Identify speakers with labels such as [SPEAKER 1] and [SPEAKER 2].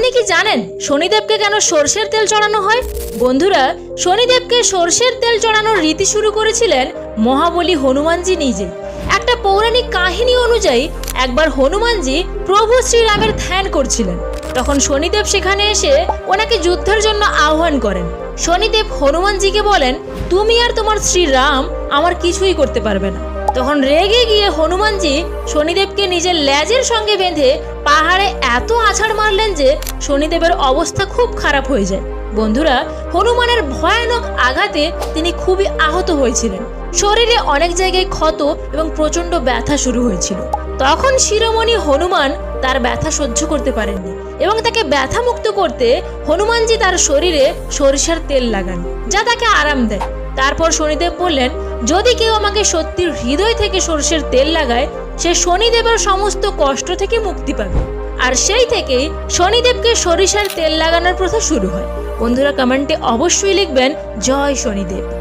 [SPEAKER 1] আপনি কি জানেন শনিদেবকে কেন সর্ষের তেল চড়ানো হয়? বন্ধুরা, শনিদেবকে সর্ষের তেল চড়ানোর রীতি শুরু করেছিলেন মহাবলী হনুমানজি নিজে। একটা পৌরাণিক কাহিনী অনুযায়ী, একবার হনুমানজি প্রভু শ্রীরামের ধ্যান করছিলেন। তখন শনিদেব সেখানে এসে ওনাকে যুদ্ধের জন্য আহ্বান করেন। শনিদেব হনুমানজিকে বলেন, তুমি আর তোমার শ্রীরাম আমার কিছুই করতে পারবে না। তখন রেগে গিয়ে হনুমানজি শনিদেবকে নিজের ল্যাজের সঙ্গে বেঁধে পাহাড়ে এত আছাড় মারলেন যে শনিদেবের অবস্থা খুব খারাপ হয়ে যায়। বন্ধুরা, হনুমানের ভয়ানক আঘাতে তিনি খুবই আহত হয়েছিলেন। শরীরে অনেক জায়গায় ক্ষত এবং প্রচণ্ড ব্যথা শুরু হয়েছিল। তখন শিরোমণি হনুমান তার ব্যথা সহ্য করতে পারেননি এবং তাকে ব্যথা মুক্ত করতে হনুমানজি তার শরীরে সরিষার তেল লাগান, যা তাকে আরাম দেয়। তারপর শনিদেব বললেন, যদি কেউ আমাকে সত্যি হৃদয় থেকে সর্ষের তেল লাগায়, সে শনিদেবের সমস্ত কষ্ট থেকে মুক্তি পাবে। আর সেই থেকেই শনিদেবকে সরিষার তেল লাগানোর প্রথা শুরু হয়। বন্ধুরা, কমেন্টে অবশ্যই লিখবেন, জয় শনিদেব।